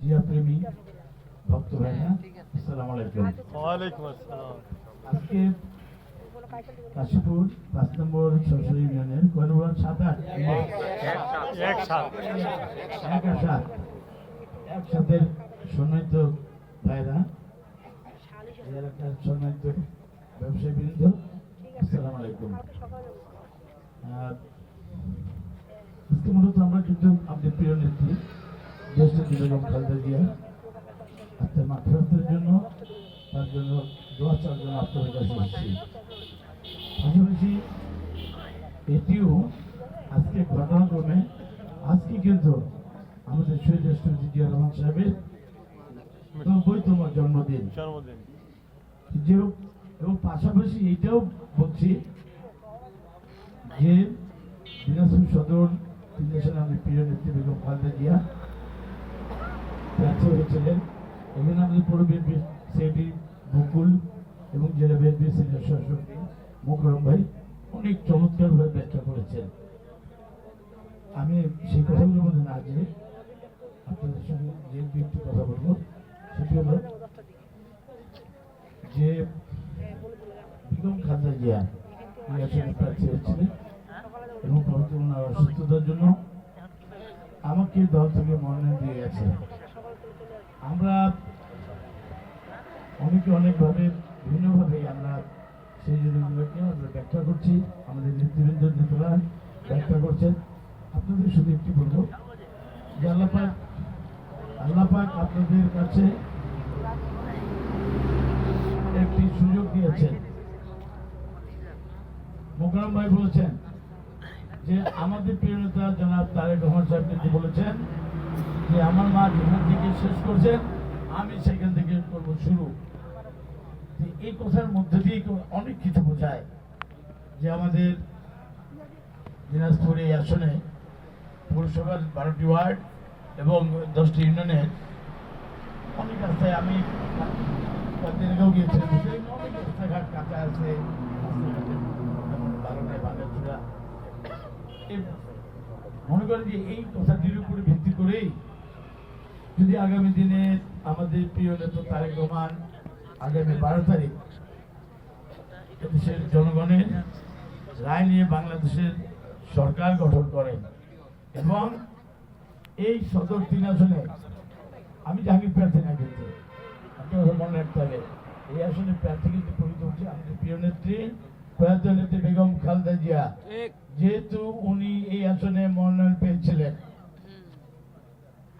জিয়া প্রেমী ভক্ত ভাইরা আসসালামু আলাইকুম। ওয়ালাইকুম আসসালাম। আজকে কাশীপুর পাঁচ নম্বর সরকারি ইউনিয়নের কয় সাত আট। এক সাত। একসাথে সম্মানিত ভাইরা এলাকার সম্মানিত ব্যবসায়ী বৃন্দ আসসালামু আলাইকুম। আজকে মূলত আমরা কিন্তু আমাদের প্রিয় নেত্রী জ্যেষ্ঠ বেগম খালেদা জিয়া আপনার মাত্রাতের জন্য তার জন্য দোয়া চাওয়ার জন্য আপনাদের কাছে এসেছি পাশাপাশি এটিও আজকে ঘটনাক্রমে আজকে কিন্তু আমাদের শহীদ রাষ্ট্রপতি জিয়া রহমান সাহেবের নব্বইতম জন্মদিন। যে এবং পাশাপাশি এইটাও বলছি যে দিনাজপুর সদর তিনদেশের আমাদের প্রিয় নেত্রী বেগম খালেদা জিয়া ব্যর্থ হয়েছিলেন এখানে আমাদের পৌর বিএনপি সেক্রেটারি বকুল এবং জেলা বিএনপি সিনিয়র সহসভাপতি মোকরম ভাই অনেক চমৎকারভাবে ব্যাখ্যা করেছেন। আমি সেই কথাগুলোর মধ্যে না যে আপনাদের সঙ্গে যে দু একটি কথা বলব। সেটি হলো যে বেগম খালেদা জিয়া এই আসনে প্রার্থী হয়েছিলেন এবং বর্তমানে অসুস্থতার জন্য আমাকে দল থেকে মনোনয়ন দিয়ে গেছে। আমরা অনেকে অনেকভাবে বিভিন্নভাবে আমরা সেই জিনিসগুলোকে আমরা ব্যাখ্যা করছি। আমাদের নেতৃবৃন্দ নেতারা ব্যাখ্যা করছেন। আপনাদের শুধু একটি বলব যে আল্লাপাক আল্লাপাক আপনাদের কাছে একটি সুযোগ দিয়েছেন। মোকারম ভাই বলেছেন যে আমাদের প্রিয় নেতা জনাব তারেক রহমান সাহেব কিন্তু বলেছেন যে আমার মা যেখান থেকে শেষ করছেন আমি সেখান থেকে করব শুরু। এই কথার মধ্যে দিয়ে অনেক কিছু বোঝায় যে আমাদের দিনাজপুর এই আসনে পৌরসভার বারোটি ওয়ার্ড এবং দশটি ইউনিয়নের অনেক রাস্তায় আমি অনেক রাস্তাঘাট কাঁচা আছে মনে করেন যে এই কথাটির উপরে ভিত্তি করেই যদি আগামী দিনে আমাদের প্রিয় নেতা তারেক রহমান আগামী বারো তারিখ দেশের জনগণের রায় নিয়ে বাংলাদেশের সরকার গঠন করেন এবং এই সদর তিন আসনে আমি জাহাঙ্গীর প্রার্থী না কিন্তু আপনার মনে রাখতে হবে এই আসনে প্রার্থী কিন্তু পরিচিত হচ্ছে আমাদের প্রিয় নেত্রী প্রয়াত নেত্রী বেগম খালদা জিয়া। যেহেতু উনি এই আসনে মনোনয়ন পেয়েছিলেন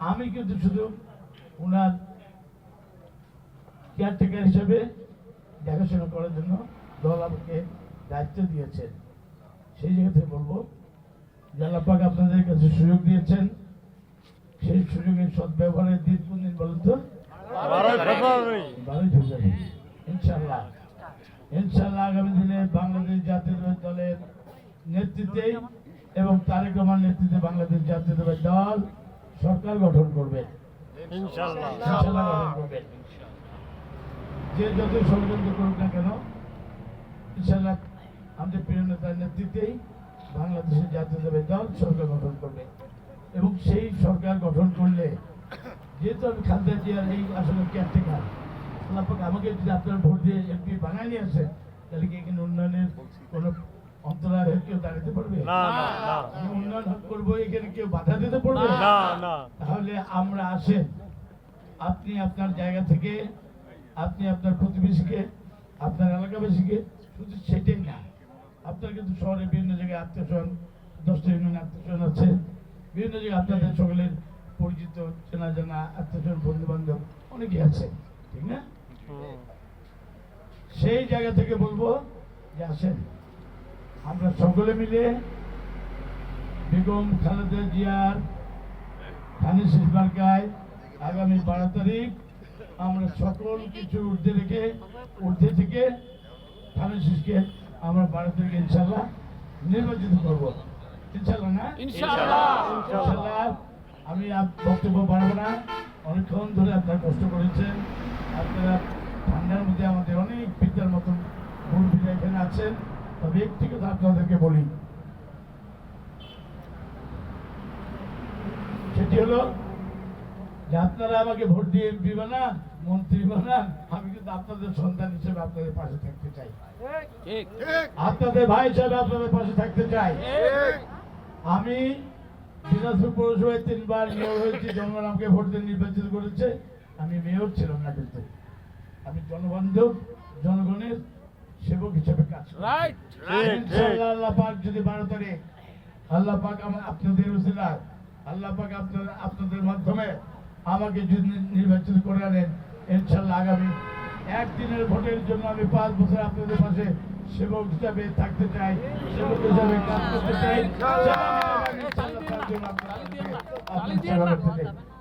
আমি কিন্তু শুধু ওনার কেয়ারটেকার হিসেবে দেখাশোনা করার জন্য দল আমাকে দায়িত্ব দিয়েছেন সেই জায়গা থেকে বলব যে আল্লাপাক আপনাদের কাছে সুযোগ দিয়েছেন। সেই সুযোগের সদ্ব্যবহারের দিন কোন দিন বলুন তো বারোই ফেব্রুয়ারি ইনশাল্লাহ ইনশাল্লাহ আগামী দিনে বাংলাদেশ জাতীয়তাবাদী দলের নেতৃত্বে এবং তারেক রহমান নেতৃত্বে বাংলাদেশ জাতীয়তাবাদী দল সরকার গঠন করবে। যে যত ষড়যন্ত্র করুক না কেন ইনশাল্লাহ আমাদের প্রিয় নেতার নেতৃত্বেই বাংলাদেশের জাতীয়তাবাদী দল সরকার গঠন করবে। এবং সেই সরকার গঠন করলে যেহেতু আমি খালদা জিয়ার এই আসলে কেয়ারটেকার আল্লাপাক আমাকে যদি আপনার ভোট দিয়ে এমপি নিয়ে আসে তাহলে কি এখানে উন্নয়নের কোনো অন্তরায় কেউ দাঁড়াতে পারবে? না না না উন্নয়ন করব এখানে কেউ বাধা দিতে পারবে? না না। তাহলে আমরা আসেন। আপনি আপনার জায়গা থেকে আপনি আপনার প্রতিবেশীকে আপনার এলাকাবাসীকে শুধু সেটাই না আপনার কিন্তু শহরে বিভিন্ন জায়গায় আত্মীয় স্বজন দশটা ইউনিয়ন আত্মীয় স্বজন আছে। বিভিন্ন জায়গায় আপনাদের সকলের পরিচিত চেনা জানা আত্মীয় স্বজন বন্ধু বান্ধব অনেকেই আছে ঠিক না? সেই জায়গা থেকে বলব যে আসেন। আমরা সকলে মিলে বেগম খালেদা জিয়ার ধানের শেষ মার্কায় আগামী বারো তারিখ আমরা সকল কিছু ঊর্ধ্বে রেখে ঊর্ধ্বে থেকে শেষকে আমরা বারো তারিখ ইনশাল্লাহ নির্বাচিত করব। ইনশাল্লাহ না? ইনশাল্লাহ আমি আর বক্তব্য বাড়াবো না। অনেকক্ষণ ধরে আপনারা কষ্ট করেছেন। আপনারা ঠান্ডার মধ্যে আমাদের অনেক পিতার মতন মুরব্বীরা এখানে আছেন। তবে একটি কথা আপনাদেরকে বলি। সেটি হলো যে আপনারা আমাকে ভোট দিয়ে এমপি বানান, মন্ত্রী বানান, আমি কিন্তু আপনাদের সন্তান হিসেবে আপনাদের পাশে থাকতে চাই। আপনাদের ভাই হিসেবে আপনাদের পাশে থাকতে চাই। আমি দিনাজপুর পৌরসভায় তিনবার মেয়র হয়েছি, জনগণ আমাকে ভোট দিয়ে নির্বাচিত করেছে। আমি মেয়র ছিলাম না কিন্তু। আমি জনবান্ধব জনগণের সেবক হিসেবে কাজ ইনশাআল্লাহ আল্লাহ পাক যদি তারিখ আল্লাহ পাক আমার আপনাদের উসিলায় আল্লাহ পাক আপনাদের আপনাদের মাধ্যমে আমাকে যদি নির্বাচিত করে আনেন ইনশাআল্লাহ আগামী একদিনের ভোটের জন্য আমি পাঁচ বছর আপনাদের পাশে সেবক হিসাবে থাকতে চাই সেবক হিসাবে কাজ করতে চাই।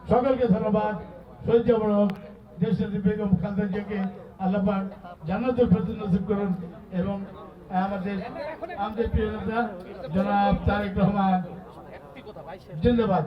সকলকে ধন্যবাদ। সহ্যমূলক দেশের বেগম খালেদা জিয়াকে আল্লাপাক পাক জান্নাতুল ফেরদৌস নসিব করুন এবং আমাদের আমাদের প্রিয় নেতা জনাব তারেক রহমান। জিন্দাবাদ